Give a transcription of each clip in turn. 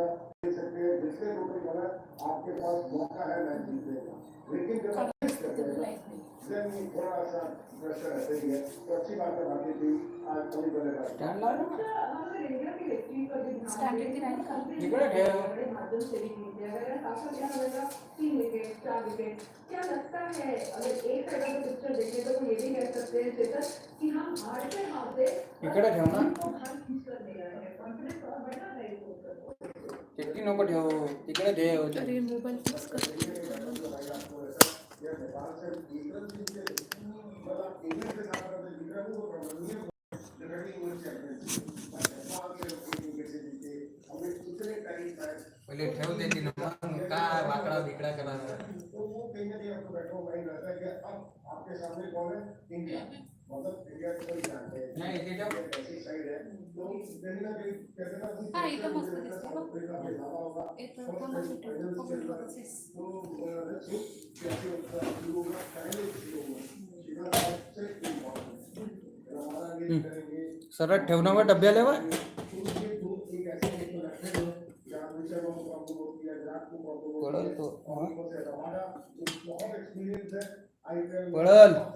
आपके पास मौका है मैं जीत देगा लेकिन जब थोड़ा सा प्रेशर रहते है तो अच्छी बात है बाकी थी आज कभी बनेगा स्टैंड ला क्या लगता है अगर एक देखें तो ये भी कह सकते हैं कि हम हार के नको ठेव तिकडे ठेव अरे फिक्स कर पहिले ठेव मग काय वाकडा बिकडा तो बैठो रहता है कि अब आपके सामने कौन है इंडिया सर ठेवना में डब्बे लेवा पड़ल तो पड़ल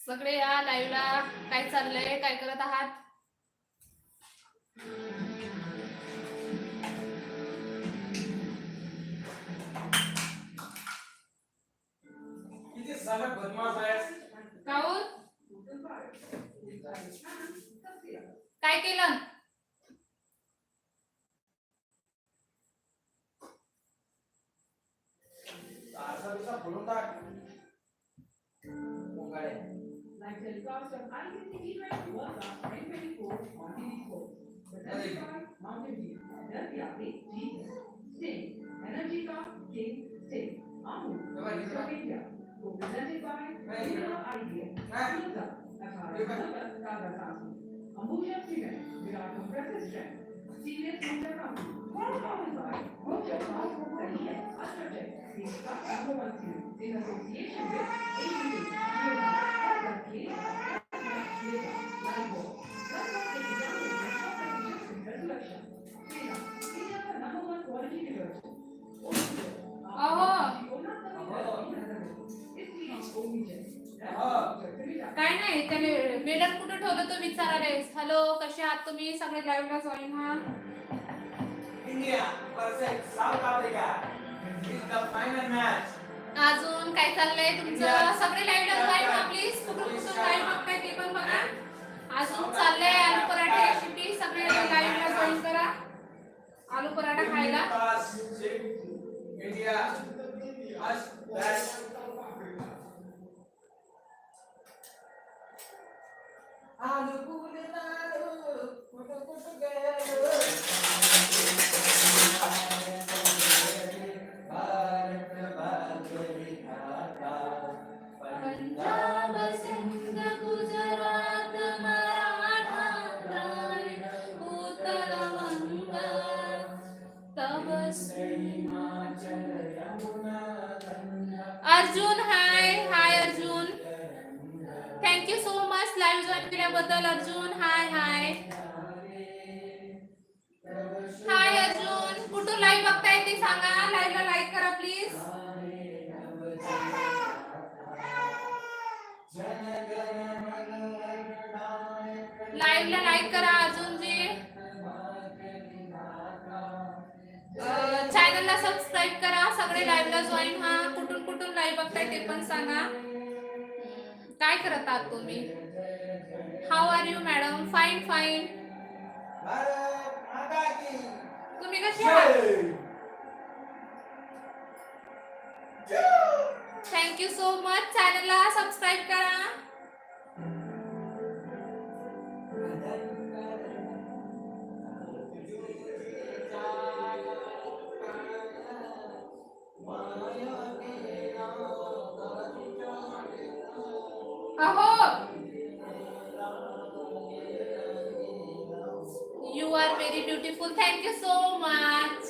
सगळे या लाईव्हला काय चाललंय काय करत आहात काय केलं voluntário. Bom, galera. Like the doctor, I didn't think he read was a very cool mountain people. But that's why mountain people, that's the way Jesus sing. Energy का king sing. Amu, Slovakia, who presented by Vila Idea, Sita, Akara, Kagasasu, Ambuja Cement, without compressive strength, serious motor company, one common by, motor company, and a subject. practicing and co-working in association with English, Yoga, Bhagavad Gita, Yoga, Libo. One of the examples of competitions in resolution. Srila, these are the number one quality figures. Also, काय नाही त्याने madam कुठे ठेवलं तो विचारालेस hello कसे आहात तुम्ही सगळे लाईव्हला जॉईन हा इंडिया साऊथ आफ्रिका अजून काय चाललंय तुमचं सगळे लाईट लाईट प्लीज कुठून कुठून लाईट बघताय ते पण बघा अजून चाललंय आलू पराठे रेसिपी सगळे लाईटला जॉईन करा आलू पराठा खायला आलू कुठे कुठे Arjun hi hi Arjun thank you so much live join केल्याबद्दल अर्जुन हाय हाय हाय अर्जुन कुठून लाईव्ह बघताय ते सांगा ला लाईक करा प्लीज ला लाईक करा अर्जुन चॅनलला सबस्क्राईब करा सगळे लाईव्हला जॉईन व्हा कुठून कुठून लाईव्ह बघताय ते पण सांगा काय करत आहात तुम्ही how are you madam fine fine तुम्ही कसे आहात थँक्यू सो मच चॅनलला सबस्क्राईब करा very beautiful thank you so much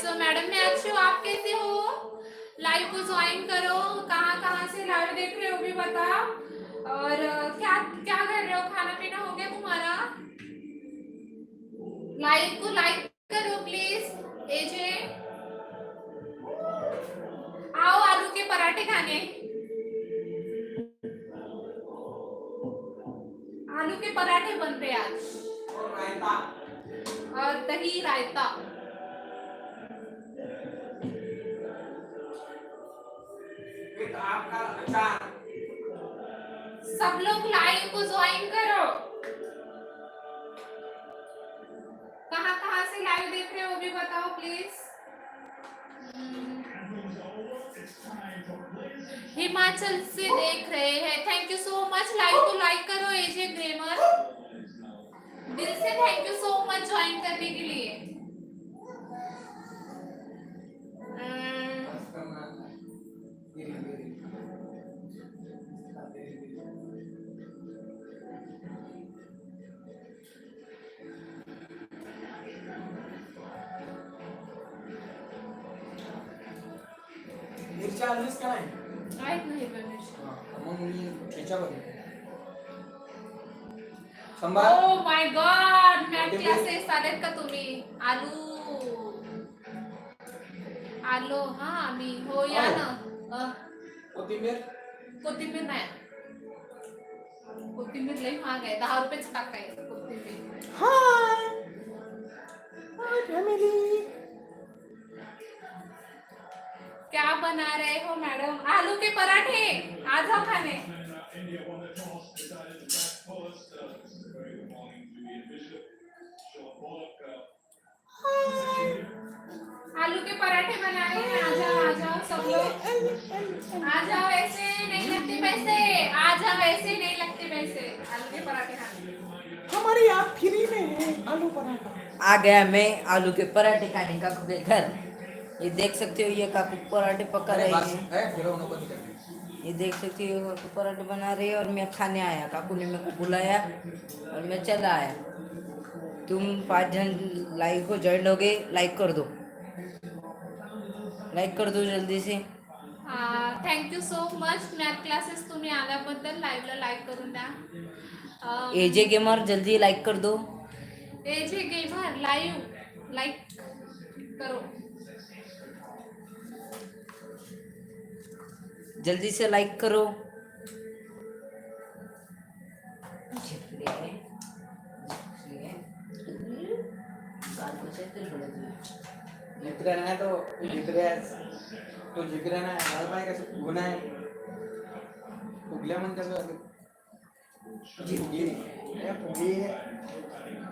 so madam मैं अच्छी हूँ आप कैसे हो लाइव को ज्वाइन करो कहाँ कहाँ से लाइव देख रहे हो भी बता और क्या क्या कर रहे हो खाना पीना हो गया तुम्हारा लाइव को लाइक करो प्लीज एजे आओ आलू के पराठे खाने आलू के पराठे बन रहे आज और दही रायता सब लोग लाइव को ज्वाइन करो कहां कहां से लाइव देख रहे हो भी बताओ प्लीज हिमाचल से देख रहे हैं thank you so much live को लाइक करो एजे ग्रेमर दिल से thank you so much join करने के लिए चार्जेस आलीच का नाही माहित नाही परमेश्वर हा, मग मी त्याच्यामध्ये सांभाळ oh my God math classes आलेत का तुम्ही आलू आलो हां आम्ही हो या ना अ, कोथिंबीर कोथिंबीर नाही कोथिंबीर लई महाग आहे दहा रुपयाच टाकाय कोथिंबीर हाय हाय फॅमिली क्या बना रहे हो मैडम आलू के पराठे आजा खाने आलू के पराठे बनाए हैं आ जाओ आ जाओ सब लोग आ जाओ ऐसे नहीं लगते पैसे आ जाओ ऐसे नहीं लगते पैसे आलू के पराठे खाने हमारे यहाँ फ्री में है आलू पराठा आ गया मैं आलू के पराठे खाने का घर ये देख सकते हो ये काकू पराठे पका रहे हैं ये देख सकते हो काकू पराठे बना रहे हैं और मैं खाने आया काकू ने मेरे को बुलाया और मैं चला आया तुम पांच जन लाइक हो ज्वाइन लोगे लाइक कर दो लाइक कर दो जल्दी से thank you so much math classes तुम्ही आल्याबद्दल ला लाइक करून द्या एजे गेमर जल्दी लाइक कर दो एजे गेमर लाइव लाइक करो जल्दी से लाइक करो जीत रहना है तो जीत रहे तो जीत रहना है लाल भाई का गुना है उगले मन तो है उगली उगली है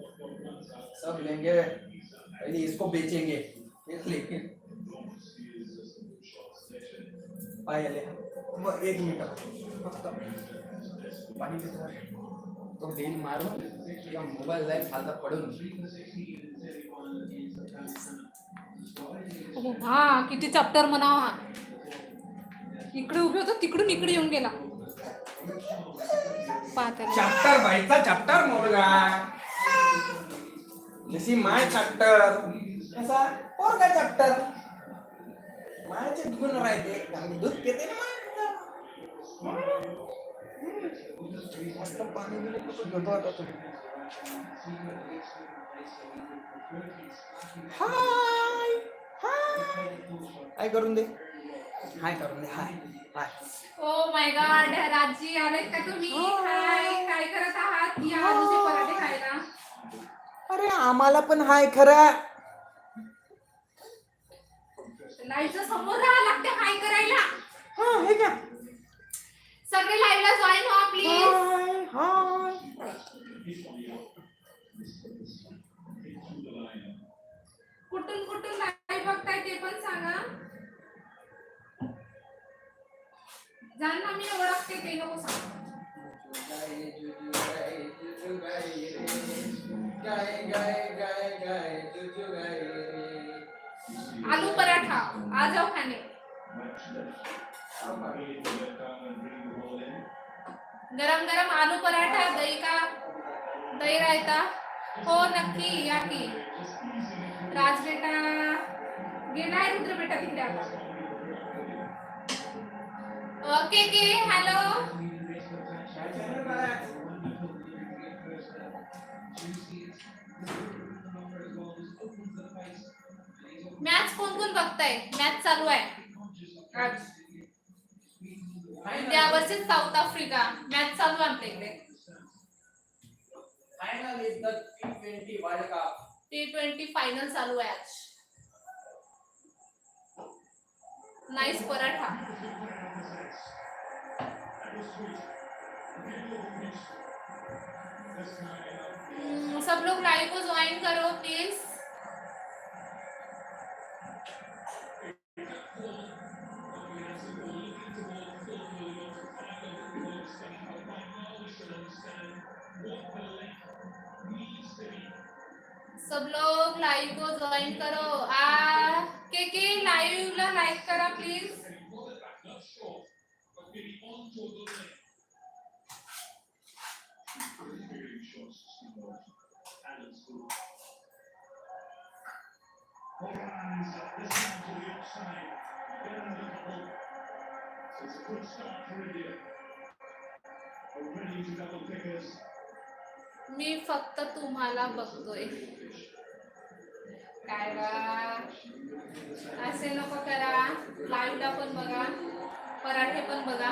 सब लेंगे पहले इसको बेचेंगे देख लेकिन एक मिनट फक्त तो देईल मारून किंवा मोबाईल जाईल खालता पडून हा किती चाप्टर म्हणावा इकडे उभे होतो तिकडून इकडे येऊन गेला चॅप्टर बाईचा चॅप्टर मोरगा जशी माय चॅप्टर तसा काय चॅप्टर मायाचे गुण राहते आम्ही दूध पिते ना मस्त पाणी हाय हाय काय करून दे हाय करून दे हाय हाय ओ माय गॉड राजी आलेत का तुम्ही हो. हाय काय करत आहात या दुसरे पराठे खायला अरे आम्हाला पण हाय खरा लाईव्हच्या समोर राहा लागते हाय करायला हा हे का सगळे लाईव्हला जॉईन व्हा प्लीज हाय हाय कुठून कुठून लाईव्ह बघताय ते पण सांगा ज्यांना मी ओळखते ते नको हो गाय गाय गाय गाय तुझ गाय आलू पराठा आ जाओ खाने गरम गरम आलू पराठा दही का दही रायता हो नक्की या की राज बेटा घेणार रुद्र बेटा तिकडे ओके के हॅलो कौन कौन बगता है मॅच चालू है त्या वर्षी साऊथ आफ्रिका मैच चालू आमच्या इकडे final is the T twenty world cup T twenty final चालू आहे आज नाईस पराठा हम्म, सब लोग लाइव को ज्वाइन करो प्लीज सब लोग लाइव को ज्वाइन करो आ के के लाइव ला लाइक करा प्लीज मी फक्त तुम्हाला बघतोय काय असे नको करा लाईव्हला पण बघा पराठे पण बघा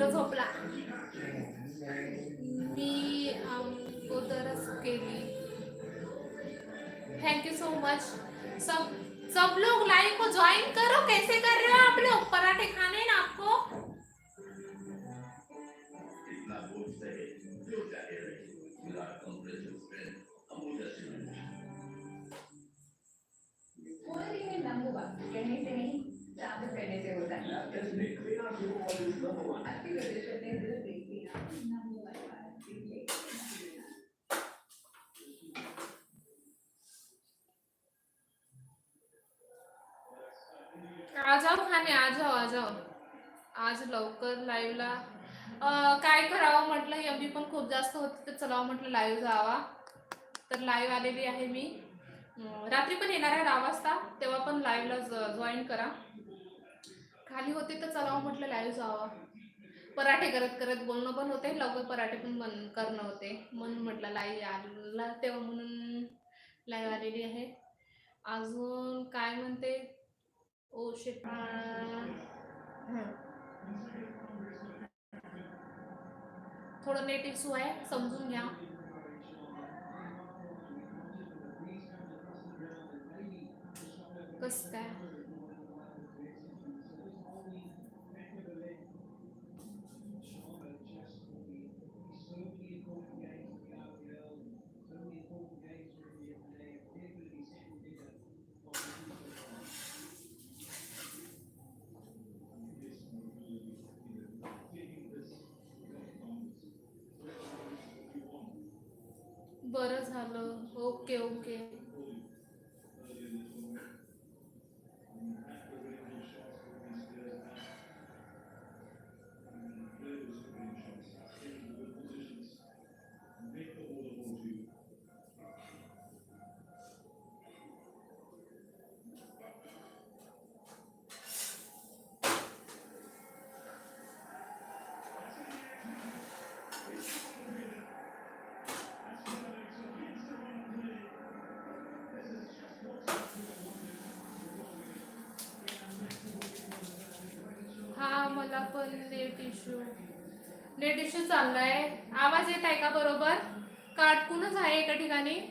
रुद्र झोपला मी अगोदरच केली थैंक यू सो मच सब सब लोग लाइव को ज्वाइन करो कैसे कर रहे हो आप लोग पराठे खाने ना आपको नहीं आज जाओ खाने आजाओ आज आज लवकर लाईव्हला काय करावं म्हटलं एवढी पण खूप जास्त होती तर चलावं म्हटलं लाईव्ह जावा तर लाईव्ह आलेली आहे मी रात्री पण येणार आहे दहा वाजता तेव्हा पण ला जॉईन करा खाली होते तर चलावं हो म्हटलं लाईव्ह जावं पराठे करत करत बोलणं पण होते लवकर पराठे पण बन करणं होते म्हणून म्हटलं लाईव्ह आला तेव्हा म्हणून लाईव्ह आलेली आहे अजून काय म्हणते ओ शेपा थोडं नेट सु आहे समजून घ्या कसं काय मला पण नेट इश्यू नेट इश्यू चाललाय आवाज येत आहे का बरोबर काटकूनच आहे एका ठिकाणी